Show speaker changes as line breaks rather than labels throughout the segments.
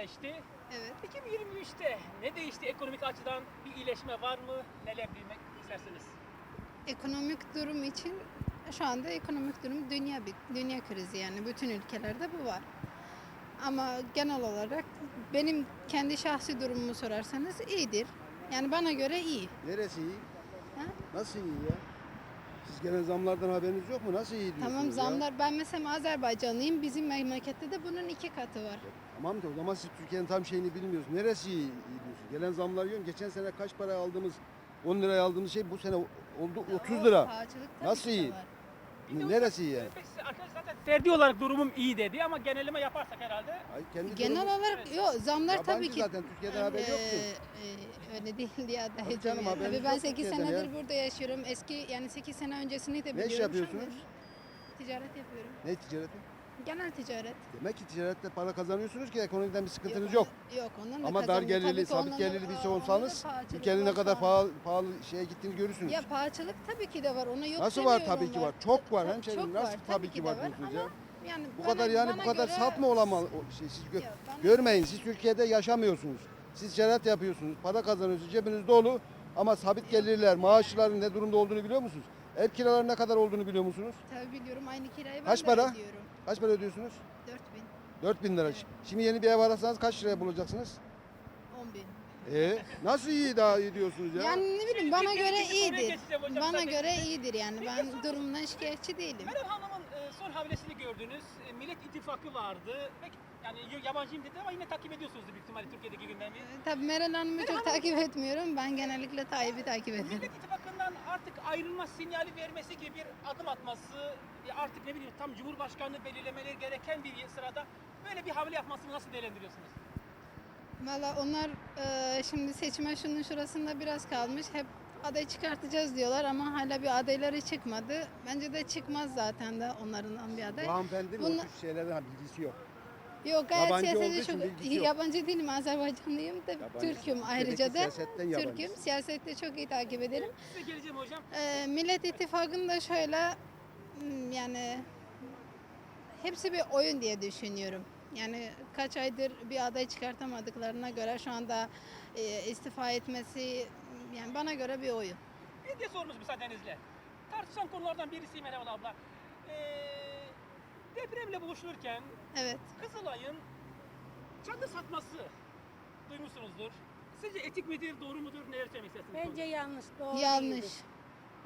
geçti.
Evet.
2023'te ne değişti ekonomik açıdan? Bir iyileşme var mı? Neler bilmek istersiniz?
Ekonomik durum için şu anda ekonomik durum dünya bir dünya krizi yani bütün ülkelerde bu var. Ama genel olarak benim kendi şahsi durumumu sorarsanız iyidir. Yani bana göre iyi.
Neresi iyi?
Ha?
Nasıl iyi ya? Siz gelen zamlardan haberiniz yok mu? Nasıl iyi diyorsunuz
Tamam
ya?
zamlar ben mesela Azerbaycanlıyım. Bizim memlekette de bunun iki katı var.
Tamam da o zaman siz Türkiye'nin tam şeyini bilmiyorsunuz. Neresi iyi, iyi diyorsunuz? Gelen zamlar yiyorum. Geçen sene kaç para aldığımız 10 liraya aldığımız şey bu sene oldu 30 lira.
Tabii
Nasıl
ki de
iyi?
var.
Neresi iyi yani?
e, Peki arkadaş zaten ferdi olarak durumum iyi dedi ama genelleme yaparsak herhalde
Ay kendi
Genel
durumu-
olarak yok zamlar
Yabancı
tabii ki
zaten Türkiye'den haber yok ki.
Ee, e, öyle değil ya da
Tabii canım,
ya.
haberiniz
Tabii ben
yok
8
Türkiye'den
senedir
ya.
burada yaşıyorum. Eski yani 8 sene öncesini de
Ne
biliyorum.
iş yapıyorsunuz?
Ticaret yapıyorum.
Ne ticareti?
Genel ticaret.
Demek ki ticarette para kazanıyorsunuz ki ekonomiden bir sıkıntınız yok.
Yok da
Ama dar
kazanıyor.
gelirli,
Tabii ki
sabit gelirli birisi
onda da
olsanız
pahalılık
ülkenin ne
var
kadar pahalı, pahalı şeye gittiğini görürsünüz.
Ya pahalılık tabii ki de var. Ona yok
Nasıl var
demiyorum
tabii ki var. Çok var hemşehrim.
Çok
Nasıl
var,
tabii ki var diyorsunuz ya.
ama Yani
Bu
bana-
kadar yani bu
bana
kadar
göre-
saf mı olamaz o şey siz gö-
bana-
görmeyin siz Türkiye'de yaşamıyorsunuz. Siz ticaret yapıyorsunuz, para kazanıyorsunuz, cebiniz dolu ama sabit gelirler, maaşların ne durumda olduğunu biliyor musunuz? Ev kiraları ne kadar olduğunu biliyor musunuz?
Tabii biliyorum aynı kirayı ben
Kaç
de
para?
ödüyorum.
Kaç para ödüyorsunuz?
4000,
4000 lira. Şimdi yeni bir ev ararsanız kaç liraya bulacaksınız?
10000.
E nasıl iyi daha iyi diyorsunuz ya?
Yani ne bileyim bana göre iyidir. Bana göre iyidir yani. Ben durumdan şikayetçi değilim.
Meral Hanım'ın e, son hamlesini gördünüz. E, Millet İttifakı vardı. Peki, yani yabancıyım dedi ama yine takip ediyorsunuz büyük ihtimalle Türkiye'deki gündemi.
Tabii Meral Hanım'ı çok takip etmiyorum. Ben genellikle Tayyip'i takip ederim.
Millet İttifakı'ndan artık ayrılma sinyali vermesi gibi bir adım atması, artık ne bileyim tam Cumhurbaşkanlığı belirlemeleri gereken bir sırada böyle bir hamle yapmasını nasıl değerlendiriyorsunuz?
Valla onlar e, şimdi seçime şunun şurasında biraz kalmış. Hep aday çıkartacağız diyorlar ama hala bir adayları çıkmadı. Bence de çıkmaz zaten de onlardan bir aday.
Bu hanımefendinin
Bunla-
o tür şeylerden bilgisi yok.
Yok gayet
Yabancı
siyasete çok
bilgisi yok.
yabancı değilim Azerbaycanlıyım da
Yabancı.
Türk'üm ayrıca da.
siyasetten.
Türk'üm. Siyasette çok iyi takip ederim.
Size geleceğim hocam.
Ee, Millet İttifakı'nın da şöyle hmm, yani hepsi bir oyun diye düşünüyorum. Yani kaç aydır bir aday çıkartamadıklarına göre şu anda e, istifa etmesi hmm, yani bana göre bir oyun.
Bir diye sormuş müsaadenizle. Tartışan konulardan birisi Meral abla. Ee, depremle boğuşulurken
Evet.
Kızılay'ın çadır satması duymuşsunuzdur. Sizce etik midir, doğru mudur, neler söylemek istersiniz?
Bence yanlış. Doğru
Yanlış.
değildir.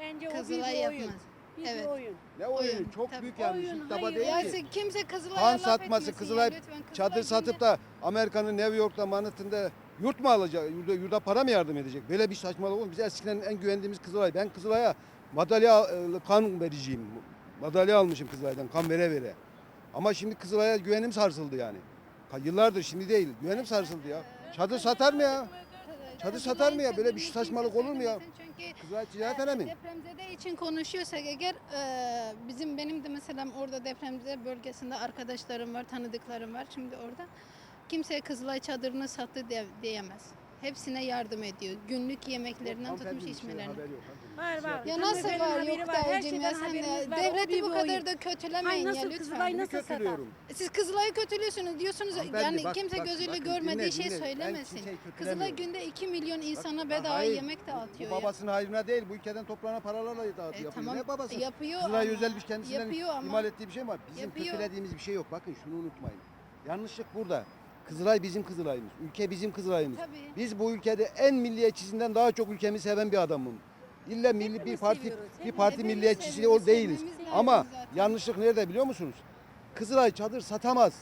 Bence o
Kızılay
bir oyun.
yapmaz.
Bir
Evet.
oyun.
Ne oyunu?
Oyun,
Çok
tabii.
büyük yanlış.
Oyun,
defa
hayır.
değil
Ya
ki.
siz- kimse Kızılay'a
Han
laf
satması,
etmesin
Kızılay
ya, lütfen. Kızılay
çadır satıp da Amerika'nın New York'ta Manhattan'da yurt mu alacak? Yurda, yurda para mı yardım edecek? Böyle bir saçmalık olur. mu? Biz eskiden en güvendiğimiz Kızılay. Ben Kızılay'a madalya e, kan vereceğim. Madalya almışım Kızılay'dan kan vere vere. Ama şimdi Kızılay'a güvenim sarsıldı yani. Yıllardır şimdi değil. Güvenim sarsıldı ya. Çadır satar mı ya? Çadır satar mı ya? Böyle bir
Kızılay'ın
saçmalık olur mu ya?
Çünkü
Kızılay ticaret önemli.
Depremzede için konuşuyorsak eğer e, bizim benim de mesela orada depremzede bölgesinde arkadaşlarım var, tanıdıklarım var. Şimdi orada kimseye Kızılay çadırını sattı diyemez. Hepsine yardım ediyor. Günlük yemeklerinden tutmuş içmelerine.
Var var.
Ya nasıl
Hanımefendinin
var
haberi
yok
var. Her
dayıcım ya
şeyden
sen de.
haberimiz var. O
Devleti bu kadar da kötülemeyin
Ay
ya
nasıl
lütfen.
Kızılay
Kimi
nasıl satar?
kötülüyorum?
Siz Kızılay'ı kötülüyorsunuz diyorsunuz
Hanımefendi,
yani
bak,
kimse
bak,
gözüyle
bakın,
görmediği
dinle,
şey
dinle. Ben
söylemesin. Kızılay
kötülemiyorum.
günde 2 milyon insana bedava
hayır,
yemek dağıtıyor
Bu
ya.
babasının hayrına değil. Bu ülkeden toprağına paralarla dağıtıyor.
E,
yapıyor.
tamam
Ne babası?
yapıyor
Kızılay
ama.
özel bir kendisinden
yapıyor ama.
imal ettiği bir şey mi var? Bizim
Yapıyor.
kötülediğimiz bir şey yok. Bakın şunu unutmayın. Yanlışlık burada. Kızılay bizim Kızılay'ımız. Ülke bizim Kızılay'ımız.
Tabii.
Biz bu ülkede en milliyetçisinden daha çok ülkemi seven bir adamım. İlla milli bir parti
seviyoruz,
bir
hepimiz.
parti
Hepimiz
milliyetçisi
seviyoruz,
o değiliz.
sevmemiz lazım
Ama
zaten.
yanlışlık nerede biliyor musunuz? Kızılay çadır satamaz.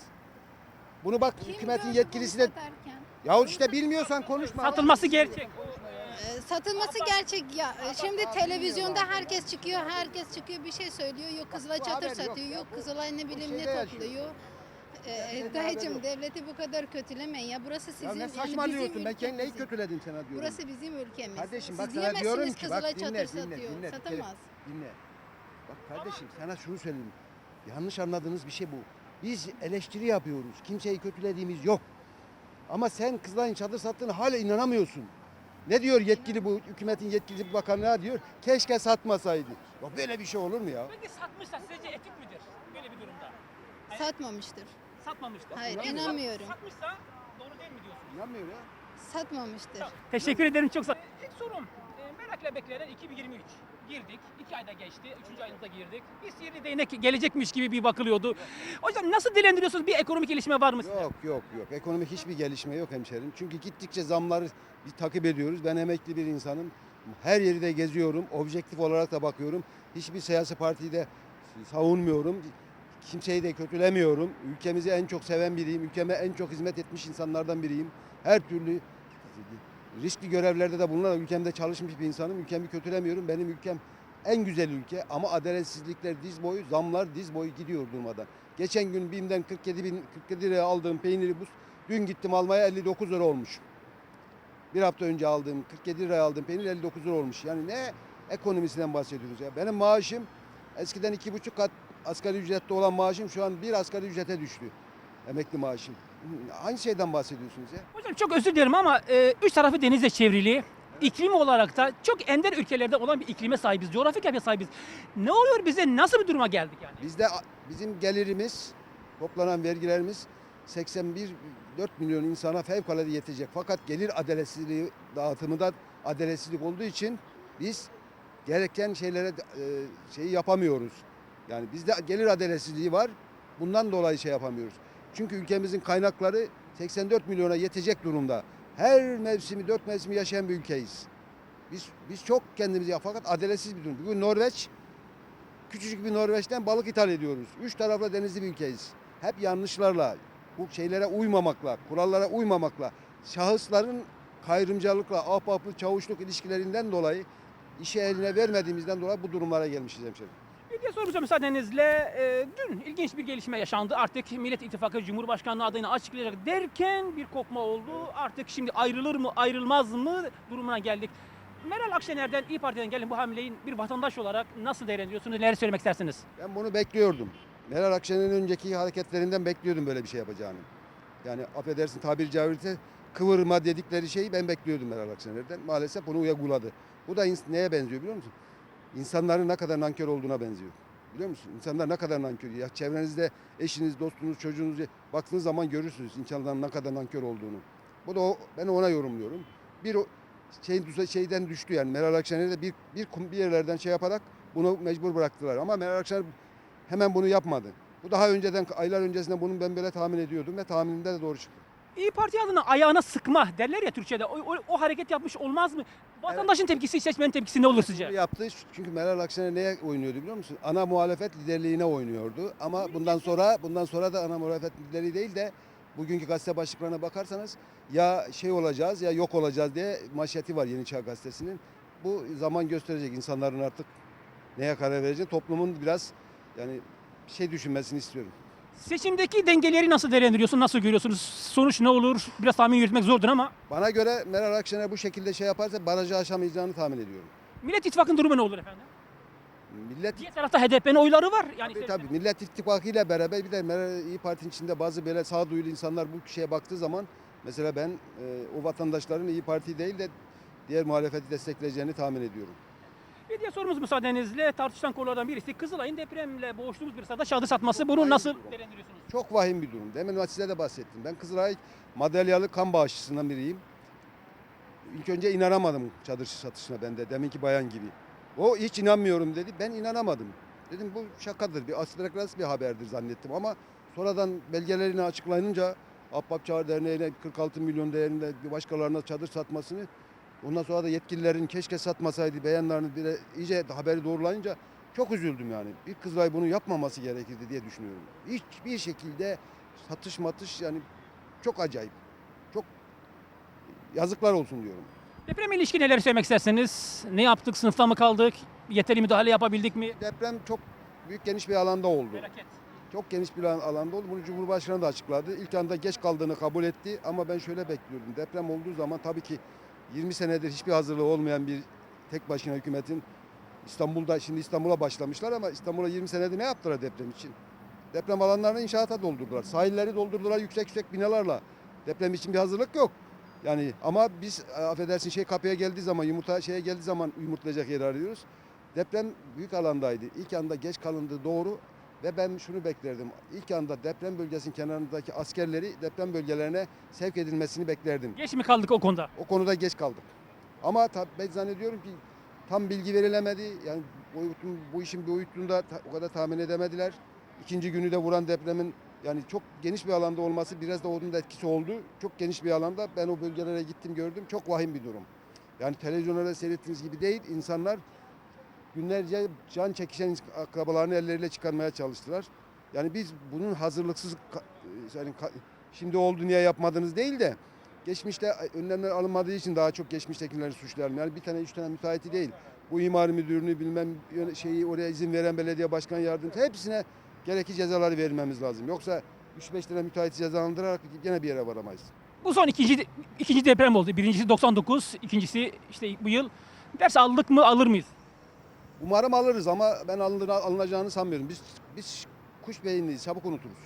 Bunu bak
Kim
hükümetin
gördü
yetkilisi
bunu
de
satarken?
Yahu işte bilmiyorsan konuşma.
Satılması gerçek.
Ee, satılması gerçek ya. e, Şimdi televizyonda herkes çıkıyor, herkes çıkıyor bir şey söylüyor. Yok Kızılay
bu
çadır
yok
satıyor,
ya.
yok
Bu-
Kızılay ne
bu
bileyim
şeyde
ne
yaşıyor.
topluyor. Ee, dayıcım devleti bu kadar kötülemeyin ya. Burası sizin
Ya ne
yani
saçmalıyorsun?
bizim
ben kendi neyi kötüledim sana diyorum.
Burası bizim ülkemiz.
Kardeşim
Siz
bak sana
diyemezsiniz
diyorum ki bak dinle
çadır
dinle
satıyor.
dinle.
Satamaz.
Dinle. Bak kardeşim sana şunu söyleyeyim. Yanlış anladığınız bir şey bu. Biz eleştiri yapıyoruz. Kimseyi kötülediğimiz yok. Ama sen Kızılay'ın çadır sattığını hala inanamıyorsun. Ne diyor yetkili bu hükümetin yetkili ne diyor? Keşke satmasaydı. Ya böyle bir şey olur mu ya?
Peki satmışsa sizce etik midir böyle bir durumda?
Satmamıştır.
Satmamıştır.
Hayır,
İnanmıyor.
inanmıyorum.
Satmışsa doğru değil mi diyorsun?
İnanmıyor ya.
Satmamıştır.
Tamam. Teşekkür ederim çok sağ İlk sorum e, merakla beklenen 2023. Girdik. iki ayda geçti. Üçüncü ayımıza girdik. Bir sihirli değnek gelecekmiş gibi bir bakılıyordu. Hocam nasıl dilendiriyorsunuz? Bir ekonomik gelişme var mı sizce?
Yok yok yok. Ekonomik hiçbir gelişme yok hemşerim. Çünkü gittikçe zamları bir takip ediyoruz. Ben emekli bir insanım. Her yeri de geziyorum. Objektif olarak da bakıyorum. Hiçbir siyasi partiyi de savunmuyorum. Kimseyi de kötülemiyorum. Ülkemizi en çok seven biriyim. Ülkeme en çok hizmet etmiş insanlardan biriyim. Her türlü riskli görevlerde de bulunan ülkemde çalışmış bir insanım. Ülkemi kötülemiyorum. Benim ülkem en güzel ülke ama adaletsizlikler diz boyu, zamlar diz boyu gidiyor durmadan. Geçen gün BİM'den 47 bin 47 liraya aldığım peyniri bu dün gittim almaya 59 lira olmuş. Bir hafta önce aldığım 47 liraya aldığım peynir 59 lira olmuş. Yani ne ekonomisinden bahsediyoruz ya. Benim maaşım eskiden iki buçuk kat asgari ücrette olan maaşım şu an bir asgari ücrete düştü. Emekli maaşım. Hangi şeyden bahsediyorsunuz ya?
Hocam çok özür dilerim ama e, üç tarafı denizle çevrili. İklim olarak da çok ender ülkelerde olan bir iklime sahibiz, coğrafik yapıya sahibiz. Ne oluyor bize? Nasıl bir duruma geldik yani?
Bizde bizim gelirimiz, toplanan vergilerimiz 81 4 milyon insana fevkalade yetecek. Fakat gelir adaletsizliği dağıtımında adaletsizlik olduğu için biz gereken şeylere e, şeyi yapamıyoruz. Yani bizde gelir adaletsizliği var. Bundan dolayı şey yapamıyoruz. Çünkü ülkemizin kaynakları 84 milyona yetecek durumda. Her mevsimi, dört mevsimi yaşayan bir ülkeyiz. Biz biz çok kendimizi yap fakat adaletsiz bir durum. Bugün Norveç küçücük bir Norveç'ten balık ithal ediyoruz. Üç tarafla denizli bir ülkeyiz. Hep yanlışlarla, bu şeylere uymamakla, kurallara uymamakla, şahısların kayrımcılıkla, ahbaplık, çavuşluk ilişkilerinden dolayı işi eline vermediğimizden dolayı bu durumlara gelmişiz hemşerim.
Diye soracağım müsaadenizle. E, dün ilginç bir gelişme yaşandı. Artık Millet İttifakı Cumhurbaşkanlığı adayını açıklayacak derken bir kopma oldu. Artık şimdi ayrılır mı ayrılmaz mı durumuna geldik. Meral Akşener'den İyi Parti'den gelen bu hamleyi bir vatandaş olarak nasıl değerlendiriyorsunuz? Neler söylemek istersiniz?
Ben bunu bekliyordum. Meral Akşener'in önceki hareketlerinden bekliyordum böyle bir şey yapacağını. Yani affedersin tabiri caizse kıvırma dedikleri şeyi ben bekliyordum Meral Akşener'den. Maalesef bunu uyguladı. Bu da neye benziyor biliyor musun? İnsanların ne kadar nankör olduğuna benziyor. Biliyor musun? İnsanlar ne kadar nankör. Ya çevrenizde eşiniz, dostunuz, çocuğunuz baktığınız zaman görürsünüz insanların ne kadar nankör olduğunu. Bu da o, ben ona yorumluyorum. Bir şey, şeyden düştü yani Meral Akşener de bir, bir, bir yerlerden şey yaparak bunu mecbur bıraktılar. Ama Meral Akşener hemen bunu yapmadı. Bu daha önceden aylar öncesinde bunun ben böyle tahmin ediyordum ve tahminimde de doğru çıktı.
İyi Parti adına ayağına sıkma derler ya Türkçe'de. O, o, o hareket yapmış olmaz mı? Vatandaşın tepkisi, seçmenin tepkisi ne olur sizce?
Yaptı çünkü Meral Akşener neye oynuyordu biliyor musun? Ana muhalefet liderliğine oynuyordu. Ama bundan sonra bundan sonra da ana muhalefet liderliği değil de bugünkü gazete başlıklarına bakarsanız ya şey olacağız ya yok olacağız diye manşeti var Yeni Çağ Gazetesi'nin. Bu zaman gösterecek insanların artık neye karar vereceğini. Toplumun biraz yani şey düşünmesini istiyorum.
Seçimdeki dengeleri nasıl değerlendiriyorsun? Nasıl görüyorsunuz? Sonuç ne olur? Biraz tahmin yürütmek zordur ama
Bana göre Meral Akşener bu şekilde şey yaparsa barajı aşamayacağını tahmin ediyorum.
Millet İttifakı'nın durumu ne olur efendim?
Millet
Diğer tarafta HDP'nin oyları var. Yani
Tabii tabii Millet İttifakı ile beraber bir de Meral İyi Parti'nin içinde bazı böyle sağduyulu insanlar bu şeye baktığı zaman mesela ben e, o vatandaşların İyi Parti değil de diğer muhalefeti destekleyeceğini tahmin ediyorum.
Bir diğer sorumuz müsaadenizle tartışılan konulardan birisi Kızılay'ın depremle boğuştuğumuz bir sırada çadır satması. Bunu
Vahim
nasıl değerlendiriyorsunuz?
Çok vahim bir durum. Demin size de bahsettim. Ben Kızılay madalyalı kan bağışçısından biriyim. İlk önce inanamadım çadır satışına ben de deminki bayan gibi. O hiç inanmıyorum dedi. Ben inanamadım. Dedim bu şakadır. Bir aslaklas bir haberdir zannettim ama sonradan belgelerini açıklanınca Ahbap Çağrı Derneği'ne 46 milyon değerinde bir başkalarına çadır satmasını ondan sonra da yetkililerin keşke satmasaydı beyanlarını bile iyice haberi doğrulayınca çok üzüldüm yani. Bir Kızılay bunu yapmaması gerekirdi diye düşünüyorum. Hiçbir şekilde satış matış yani çok acayip. Çok yazıklar olsun diyorum.
Depremle ilişkin neler söylemek isterseniz? Ne yaptık? Sınıfta mı kaldık? Yeteri müdahale yapabildik mi?
Deprem çok büyük geniş bir alanda oldu.
Felaket.
Çok geniş bir alan- alanda oldu. Bunu Cumhurbaşkanı da açıkladı. İlk anda geç kaldığını kabul etti ama ben şöyle bekliyordum. Deprem olduğu zaman tabii ki 20 senedir hiçbir hazırlığı olmayan bir tek başına hükümetin İstanbul'da şimdi İstanbul'a başlamışlar ama İstanbul'a 20 senedir ne yaptılar deprem için? Deprem alanlarını inşaata doldurdular. Sahilleri doldurdular yüksek yüksek binalarla. Deprem için bir hazırlık yok. Yani ama biz e, affedersin şey kapıya geldiği zaman yumurta şeye geldiği zaman yumurtlayacak yer arıyoruz. Deprem büyük alandaydı. İlk anda geç kalındı doğru Ve ben şunu beklerdim. İlk anda deprem bölgesinin kenarındaki askerleri deprem bölgelerine sevk edilmesini beklerdim.
Geç mi kaldık o konuda?
O konuda geç kaldık. Ama tabii ben zannediyorum ki tam bilgi verilemedi. Yani boyutun, bu işin boyutunu da ta- o kadar tahmin edemediler. İkinci günü de vuran depremin yani çok geniş bir alanda olması biraz da onun da etkisi oldu. Çok geniş bir alanda ben o bölgelere gittim gördüm. Çok vahim bir durum. Yani televizyonlarda seyrettiğiniz gibi değil. insanlar günlerce can çekişen akrabalarını elleriyle çıkarmaya çalıştılar. Yani biz bunun hazırlıksız yani şimdi oldu niye yapmadınız değil de geçmişte önlemler alınmadığı için daha çok geçmiştekileri suçlayalım. Yani bir tane üç tane müteahhiti değil. Bu imar müdürünü bilmem şeyi oraya izin veren belediye başkan yardımcısı hepsine gerekli cezaları vermemiz lazım. Yoksa 3-5 tane müteahhiti cezalandırarak gene bir yere varamayız.
Bu son ikinci ikinci deprem oldu. Birincisi 99, ikincisi işte bu yıl. Ders aldık mı alır mıyız?
Umarım alırız ama ben alına, alınacağını sanmıyorum. Biz, biz kuş beyinliyiz, çabuk unuturuz.